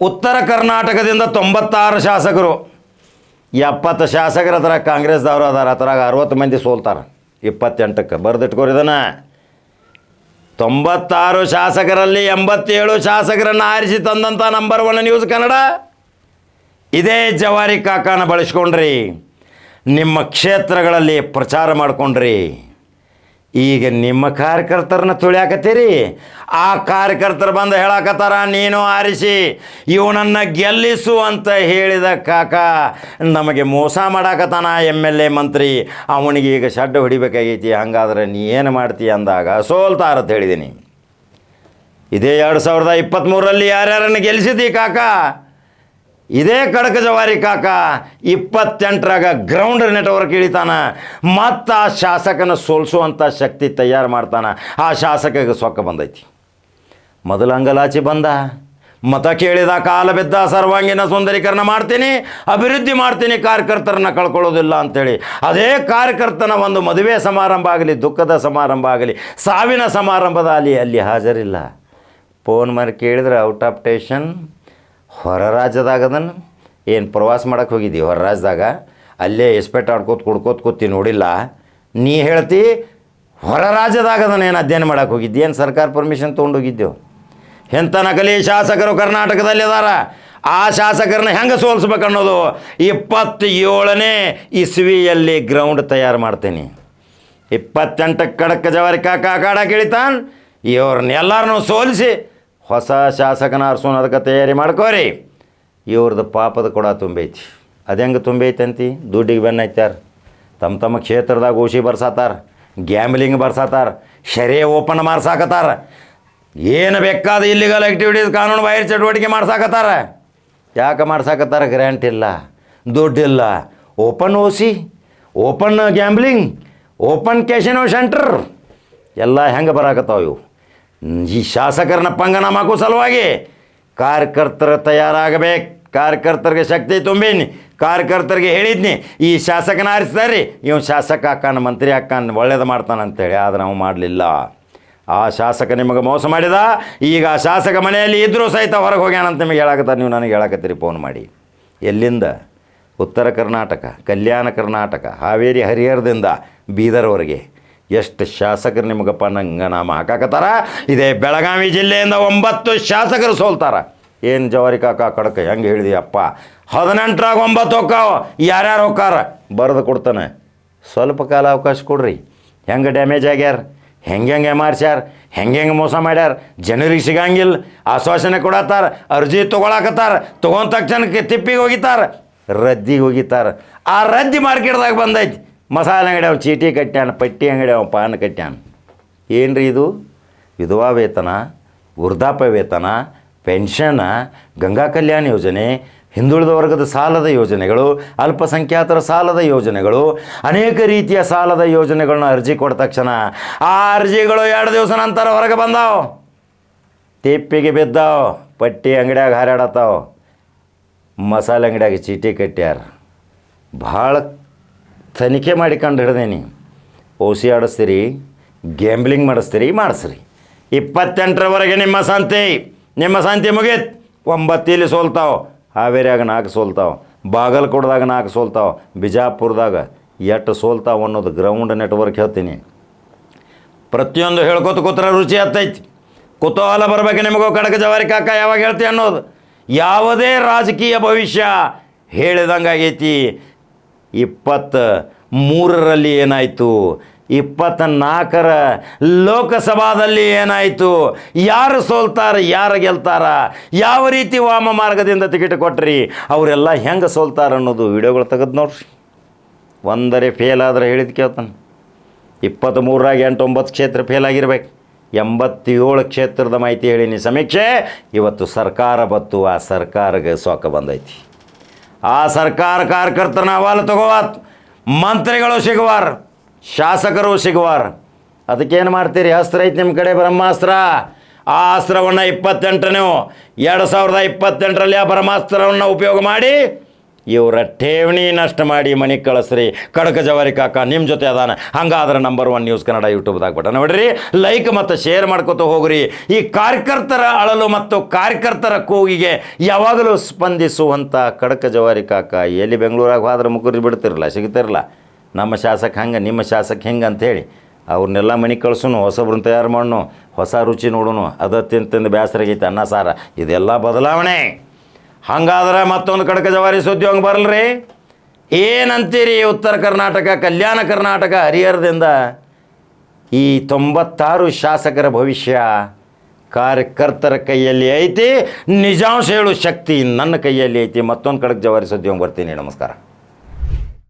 ಉತ್ತರ ಕರ್ನಾಟಕದಿಂದ ತೊಂಬತ್ತಾರು ಶಾಸಕರು, ಎಪ್ಪತ್ತು ಶಾಸಕರ ಹತ್ರ ಕಾಂಗ್ರೆಸ್ದವ್ರು ಅದಾರ, ಅದ್ರಾಗ ಅರವತ್ತು ಮಂದಿ ಸೋಲ್ತಾರೆ, ಇಪ್ಪತ್ತೆಂಟಕ್ಕೆ. ಬರೆದಿಟ್ಕೋರಿ ಇದನ್ನು. ತೊಂಬತ್ತಾರು ಶಾಸಕರಲ್ಲಿ ಎಂಬತ್ತೇಳು ಶಾಸಕರನ್ನು ಆರಿಸಿ ತಂದಂಥ ನಂಬರ್ ಒನ್ ನ್ಯೂಸ್ ಕನ್ನಡ. ಇದೇ ಜವಾರಿ ಕಾಕಾನ ಬಳಸ್ಕೊಂಡ್ರಿ. ನಿಮ್ಮ ಕ್ಷೇತ್ರಗಳಲ್ಲಿ ಪ್ರಚಾರ ಮಾಡ್ಕೊಂಡ್ರಿ. ಈಗ ನಿಮ್ಮ ಕಾರ್ಯಕರ್ತರನ್ನ ತುಳಿಯಾಕತ್ತೀರಿ. ಆ ಕಾರ್ಯಕರ್ತರು ಬಂದು ಹೇಳಾಕತ್ತಾರ, ನೀನು ಆರಿಸಿ, ಇವನನ್ನ ಗೆಲ್ಲಿಸು ಅಂತ ಹೇಳಿದ ಕಾಕ ನಮಗೆ ಮೋಸ ಮಾಡಾಕತ್ತಾನ ಎಂ ಎಲ್ ಎ ಮಂತ್ರಿ. ಅವನಿಗೆ ಈಗ ಶಡ್ಡ ಹೊಡಿಬೇಕಾಗೈತಿ, ಹಂಗಾದ್ರೆ ನೀ ಏನು ಮಾಡ್ತೀಯ ಅಂದಾಗ ಸೋಲ್ತಾರ ಅಂತ ಹೇಳಿದ್ದೀನಿ ಇದೇ ಎರಡು ಸಾವಿರದ ಇಪ್ಪತ್ತ್ಮೂರರಲ್ಲಿ ಯಾರ್ಯಾರನ್ನು ಗೆಲ್ಲಿಸಿದಿ ಕಾಕ? ಇದೇ ಕಡಕ ಜವಾರಿ ಕಾಕ ಇಪ್ಪತ್ತೆಂಟರಾಗ ಗ್ರೌಂಡ್ ನೆಟ್ವರ್ಕ್ ಇಳಿತಾನ. ಮತ್ತು ಆ ಶಾಸಕನ ಸೋಲಿಸುವಂಥ ಶಕ್ತಿ ತಯಾರು ಮಾಡ್ತಾನೆ. ಆ ಶಾಸಕಗೆ ಸೊಕ್ಕ ಬಂದೈತಿ. ಮೊದಲು ಅಂಗಲಾಚಿ ಬಂದ. ಮತ ಕೇಳಿದ ಕಾಲ ಬಿದ್ದ ಸರ್ವಾಂಗೀಣ ಸುಂದರೀಕರಣ ಮಾಡ್ತೀನಿ, ಅಭಿವೃದ್ಧಿ ಮಾಡ್ತೀನಿ, ಕಾರ್ಯಕರ್ತರನ್ನ ಕಳ್ಕೊಳ್ಳೋದಿಲ್ಲ ಅಂಥೇಳಿ ಅದೇ ಕಾರ್ಯಕರ್ತನ ಒಂದು ಮದುವೆ ಸಮಾರಂಭ ಆಗಲಿ, ದುಃಖದ ಸಮಾರಂಭ ಆಗಲಿ, ಸಾವಿನ ಸಮಾರಂಭದಲ್ಲಿ ಅಲ್ಲಿ ಹಾಜರಿಲ್ಲ. ಫೋನ್ ಮಾಡಿ ಕೇಳಿದ್ರೆ ಔಟ್ ಆಫ್ ಟೇಷನ್ ಹೊರ ರಾಜ್ಯದಾಗ ಅದನ್ನು ಏನು ಪ್ರವಾಸ ಮಾಡಕ್ಕೆ ಹೋಗಿದ್ದಿ? ಹೊರ ರಾಜ್ಯದಾಗ? ಅಲ್ಲೇ ಎಸ್ಪೆಟ್ ಆಡ್ಕೋತ ಕುಡ್ಕೋತ ಕೂತಿ ನೋಡಿಲ್ಲ. ನೀ ಹೇಳ್ತಿ ಹೊರ ರಾಜ್ಯದಾಗ ಅದನ್ನು ಏನು ಅಧ್ಯಯನ ಮಾಡಕ್ಕೆ ಹೋಗಿದ್ದಿ? ಏನು ಸರ್ಕಾರ ಪರ್ಮಿಷನ್ ತೊಗೊಂಡೋಗಿದ್ದೆವು ಎಂಥ ನಕಲಿ ಶಾಸಕರು ಕರ್ನಾಟಕದಲ್ಲಿ ಅದಾರ? ಆ ಶಾಸಕರನ್ನ ಹೆಂಗೆ ಸೋಲಿಸ್ಬೇಕು ಅನ್ನೋದು ಇಪ್ಪತ್ತೇಳನೇ ಇಸ್ವಿಯಲ್ಲಿ ಗ್ರೌಂಡ್ ತಯಾರು ಮಾಡ್ತೀನಿ. ಇಪ್ಪತ್ತೆಂಟಕ್ಕೆ ಕಡಕ್ಕೆ ಜವಾರಿ ಕಾಕ ಕಾಡಕ್ಕೆ ಇಳಿತಾನ್ ಇವ್ರನ್ನ ಎಲ್ಲರನ್ನೂ ಸೋಲಿಸಿ ಹೊಸ ಶಾಸಕನ ಅರ್ಸೋನ್ ಅದಕ್ಕೆ ತಯಾರಿ ಮಾಡ್ಕೋರಿ. ಇವ್ರದ್ದು ಪಾಪದ ಕೊಡ ತುಂಬೈತಿ. ಅದು ಹೆಂಗೆ ತುಂಬೈತಂತಿ? ದುಡ್ಡಿಗೆ ಬೆನ್ನ ಹಚ್ಚಾರ ತಮ್ಮ ತಮ್ಮ ಕ್ಷೇತ್ರದಾಗ ಓಶಿ ಬರ್ಸಾತಾರ, ಗ್ಯಾಮ್ಲಿಂಗ್ ಬರ್ಸಾತಾರ, ಶರೇ ಓಪನ್ ಮಾಡ್ಸಾಕತ್ತಾರ ಏನು ಬೇಕಾದ ಇಲ್ಲಿಗಲ್ ಆ್ಯಕ್ಟಿವಿಟೀಸ್ ಕಾನೂನು ಬಾಹಿರ ಚಟುವಟಿಕೆ ಮಾಡ್ಸಾಕತ್ತಾರ ಯಾಕೆ ಮಾಡ್ಸಾಕತ್ತಾರ ಗ್ರ್ಯಾಂಟ್ ಇಲ್ಲ ದುಡ್ಡಿಲ್ಲ open OC open gambling open casino centre ಎಲ್ಲ ಹೆಂಗೆ ಬರಾಕತ್ತಾವ ಇವು? ಈ ಶಾಸಕರನ್ನ ಪಂಗನಾಮಕ್ಕೂ ಸಲುವಾಗಿ ಕಾರ್ಯಕರ್ತರ ತಯಾರಾಗಬೇಕು. ಕಾರ್ಯಕರ್ತರಿಗೆ ಶಕ್ತಿ ತುಂಬಿನಿ. ಕಾರ್ಯಕರ್ತರಿಗೆ ಹೇಳಿದ್ನಿ. ಈ ಶಾಸಕನ ಆರಿಸ್ತಾರ್ರಿ ಇವ್ ಶಾಸಕ ಹಾಕಾನ ಮಂತ್ರಿ ಹಾಕಾನ ಒಳ್ಳೇದು ಮಾಡ್ತಾನಂತೇಳಿ. ಆದ್ರೆ ನಾವು ಮಾಡಲಿಲ್ಲ. ಆ ಶಾಸಕ ನಿಮಗೆ ಮೋಸ ಮಾಡಿದ? ಈಗ ಆ ಶಾಸಕ ಮನೆಯಲ್ಲಿ ಇದ್ದರೂ ಸಹಿತ ಹೊರಗೆ ಹೋಗ್ಯಾನಂತ ನಿಮಗೆ ಹೇಳಕತ್ತಾರೆ? ನೀವು ನನಗೆ ಹೇಳಕತ್ತೀರಿ ಫೋನ್ ಮಾಡಿ. ಎಲ್ಲಿಂದ? ಉತ್ತರ ಕರ್ನಾಟಕ, ಕಲ್ಯಾಣ ಕರ್ನಾಟಕ, ಹಾವೇರಿ ಹರಿಹರದಿಂದ ಬೀದರ್ವರೆಗೆ ಎಷ್ಟು ಶಾಸಕರು ನಿಮಗಪ್ಪ ನಂಗೆ ನಾಮ ಹಾಕಾಕತ್ತಾರ? ಇದೇ ಬೆಳಗಾವಿ ಜಿಲ್ಲೆಯಿಂದ ಒಂಬತ್ತು ಶಾಸಕರು ಸೋಲ್ತಾರ. ಏನು ಜವಾರಿ ಕಾಕ ಕಡಕ, ಹೆಂಗೆ ಹೇಳಿದಿ ಅಪ್ಪ ಹದಿನೆಂಟರಾಗ ಒಂಬತ್ತು ಹೋಕ್ಕಾವ ಯಾರ್ಯಾರು ಹೋಕ್ಕಾರ ಬರೆದು ಕೊಡ್ತಾನೆ. ಸ್ವಲ್ಪ ಕಾಲ ಅವಕಾಶ ಕೊಡ್ರಿ. ಹೆಂಗೆ ಡ್ಯಾಮೇಜ್ ಆಗ್ಯಾರ? ಹೆಂಗೆ ಹೆಂಗೆ ಮಾರ್ಸ್ಯಾರ ಹೆಂಗೆ ಹೆಂಗೆ ಮೋಸ ಮಾಡ್ಯಾರ? ಜನರಿಗೆ ಸಿಗಂಗಿಲ್ಲ. ಆಶ್ವಾಸನೆ ಕೊಡತ್ತಾರ. ಅರ್ಜಿ ತೊಗೊಳಕತ್ತಾರ. ತೊಗೊಂಡ ತಕ್ಷಣಕ್ಕೆ ತಿಪ್ಪಿಗೆ ಹೋಗಿತಾರ ರದ್ದಿಗೆ ಹೋಗಿತಾರ ಆ ರದ್ದಿ ಮಾರ್ಕೆಟ್ದಾಗ ಬಂದೈತಿ. ಮಸಾಲೆ ಅಂಗಡಿ ಅವ ಚೀಟಿ ಕಟ್ಟ್ಯಾನ, ಪಟ್ಟಿ ಅಂಗಡಿ ಅವ ಪಾನ್ ಕಟ್ಟ್ಯಾನ. ಏನು ರೀ ಇದು? ವಿಧವಾ ವೇತನ, ವೃದ್ಧಾಪ್ಯ ವೇತನ, ಪೆನ್ಷನ್, ಗಂಗಾ ಕಲ್ಯಾಣ ಯೋಜನೆ, ಹಿಂದುಳಿದ ವರ್ಗದ ಸಾಲದ ಯೋಜನೆಗಳು, ಅಲ್ಪಸಂಖ್ಯಾತರ ಸಾಲದ ಯೋಜನೆಗಳು, ಅನೇಕ ರೀತಿಯ ಸಾಲದ ಯೋಜನೆಗಳನ್ನ ಅರ್ಜಿ ಕೊಟ್ಟ ತಕ್ಷಣ ಆ ಅರ್ಜಿಗಳು ಎರಡು ದಿವಸ ನಂತರ ಹೊರಗೆ ಬಂದಾವ. ತಿಪ್ಪಿಗೆ ಬಿದ್ದಾವ, ಪಟ್ಟಿ ಅಂಗಡಿಯಾಗ ಹಾರಾಡತ್ತಾವ. ಮಸಾಲೆ ಅಂಗಡಿಯಾಗ ಚೀಟಿ ಕಟ್ಟ್ಯಾರ. ಭಾಳ ತನಿಖೆ ಮಾಡಿಕೊಂಡು ಹಿಡ್ದೇನಿ. ಓಸಿ ಆಡಿಸ್ತೀರಿ ಗ್ಯಾಂಬ್ಲಿಂಗ್ ಮಾಡಿಸ್ತೀರಿ, ಮಾಡಿಸ್ರಿ. ಇಪ್ಪತ್ತೆಂಟರವರೆಗೆ ನಿಮ್ಮ ಸಂತೆ ನಿಮ್ಮ ಸಂತೆ ಮುಗೀತು. ಒಂಬತ್ತು ಇಲ್ಲಿ ಸೋಲ್ತಾವ, ಹಾವೇರಿಯಾಗ ನಾಲ್ಕು ಸೋಲ್ತಾವ, ಬಾಗಲಕೋಟದಾಗ ನಾಲ್ಕು ಸೋಲ್ತಾವ, ಬಿಜಾಪುರದಾಗ ಎಷ್ಟು ಸೋಲ್ತಾವ ಅನ್ನೋದು ಗ್ರೌಂಡ್ ನೆಟ್ವರ್ಕ್ ಹೇಳ್ತೀನಿ. ಪ್ರತಿಯೊಂದು ಹೇಳ್ಕೊತ ಕೂತ್ರ ರುಚಿ ಹತ್ತೈತಿ. ಕುತೂಹಲ ಬರಬೇಕು ನಿಮಗೂ, ಕಡಕ ಜವಾರಿ ಕಾಕ, ಯಾವಾಗ ಹೇಳ್ತಿ ಅನ್ನೋದು. ಯಾವುದೇ ರಾಜಕೀಯ ಭವಿಷ್ಯ ಹೇಳಿದಂಗಾಗೈತಿ. ಇಪ್ಪತ್ತ ಮೂರರಲ್ಲಿ ಏನಾಯಿತು? ಇಪ್ಪತ್ತ ನಾಲ್ಕರ ಲೋಕಸಭಾದಲ್ಲಿ ಏನಾಯಿತು? ಯಾರು ಸೋಲ್ತಾರ, ಯಾರು ಗೆಲ್ತಾರ? ಯಾವ ರೀತಿ ವಾಮ ಮಾರ್ಗದಿಂದ ಟಿಕೆಟ್ ಕೊಟ್ರಿ? ಅವರೆಲ್ಲ ಹೆಂಗೆ ಸೋಲ್ತಾರ ಅನ್ನೋದು ವಿಡಿಯೋಗಳು ತೆಗೆದು ನೋಡ್ರಿ. ಒಂದರೆ ಫೇಲ್ ಆದರೆ ಹೇಳಿದ್ ಕೇಳ್ತಾನೆ. ಇಪ್ಪತ್ತ್ಮೂರಾಗ ಎಂಟು ಒಂಬತ್ತು ಕ್ಷೇತ್ರ ಫೇಲ್ ಆಗಿರ್ಬೇಕು. ಎಂಬತ್ತೇಳು ಕ್ಷೇತ್ರದ ಮಾಹಿತಿ ಹೇಳೀನಿ ಸಮೀಕ್ಷೆ. ಇವತ್ತು ಸರ್ಕಾರ ಬತ್ತು, ಆ ಸರ್ಕಾರಕ್ಕೆ ಸೊಕ್ಕ ಬಂದೈತಿ. ಆ ಸರ್ಕಾರ ಕಾರ್ಯಕರ್ತರನ್ನ ಅಹವಾಲು ತಗೋವಾತ್. ಮಂತ್ರಿಗಳು ಸಿಗುವಾರ, ಶಾಸಕರು ಸಿಗುವಾರ. ಅದಕ್ಕೇನು ಮಾಡ್ತೀರಿ? ಅಸ್ತ್ರ ಐತೆ ನಿಮ್ಮ ಕಡೆ ಬ್ರಹ್ಮಾಸ್ತ್ರ. ಆ ಅಸ್ತ್ರವನ್ನು ಇಪ್ಪತ್ತೆಂಟನೇ ಎರಡು ಸಾವಿರದ ಇಪ್ಪತ್ತೆಂಟರಲ್ಲಿ ಆ ಬ್ರಹ್ಮಾಸ್ತ್ರವನ್ನು ಉಪಯೋಗ ಮಾಡಿ ಇವರ ಠೇವಣಿ ನಷ್ಟ ಮಾಡಿ ಮನೆಗೆ ಕಳಿಸ್ರಿ. ಕಡಕ ಜವಾರಿ ಕಾಕ ನಿಮ್ಮ ಜೊತೆ ಅದಾನ. ಹಂಗಾದ್ರೆ ನಂಬರ್ ಒನ್ ನ್ಯೂಸ್ ಕನ್ನಡ ಯೂಟ್ಯೂಬ್ದಾಗ ಬಿಟ್ಟ ನೋಡ್ರಿ. ಲೈಕ್ ಮತ್ತು ಶೇರ್ ಮಾಡ್ಕೊತ ಹೋಗ್ರಿ. ಈ ಕಾರ್ಯಕರ್ತರ ಅಳಲು ಮತ್ತು ಕಾರ್ಯಕರ್ತರ ಕೂಗಿಗೆ ಯಾವಾಗಲೂ ಸ್ಪಂದಿಸುವಂಥ ಕಡಕ ಜವಾರಿ ಕಾಕ ಎಲ್ಲಿ ಬೆಂಗಳೂರಾಗ ಹೋದ್ರೆ ಮುಗುರಿ ಬಿಡ್ತಿರಲ್ಲ, ಸಿಗ್ತಿರಲ್ಲ. ನಮ್ಮ ಶಾಸಕ ಹಂಗೆ, ನಿಮ್ಮ ಶಾಸಕ ಹೆಂಗೆ ಅಂತೇಳಿ. ಅವ್ರನ್ನೆಲ್ಲ ಮನೆ ಕಳ್ಸುನು ಹೊಸಬ್ರನ್ನ ತಯಾರು ಮಾಡೋಣ ಹೊಸ ರುಚಿ ನೋಡೋಣ ಅದು ತಿಂದು ಬೇಸರಾಗೈತೆ ಅನ್ನ ಸಾರ. ಇದೆಲ್ಲ ಬದಲಾವಣೆ. ಹಂಗಾದ್ರೆ ಮತ್ತೊಂದು ಕಡಕ ಜವಾರಿ ಸುದ್ದಿ ಹಂಗೆ ಬರಲ್ರಿ? ಏನಂತೀರಿ ಉತ್ತರ ಕರ್ನಾಟಕ, ಕಲ್ಯಾಣ ಕರ್ನಾಟಕ ಹರಿಹರದಿಂದ? ಈ ತೊಂಬತ್ತಾರು ಶಾಸಕರ ಭವಿಷ್ಯ ಕಾರ್ಯಕರ್ತರ ಕೈಯಲ್ಲಿ ಐತಿ, ನಿಜಾಂಶ ಹೇಳು ಶಕ್ತಿ ನನ್ನ ಕೈಯಲ್ಲಿ ಐತಿ. ಮತ್ತೊಂದು ಕಡಕ ಜವಾರಿ ಸುದ್ದಿ ಬರ್ತೀನಿ, ನಮಸ್ಕಾರ.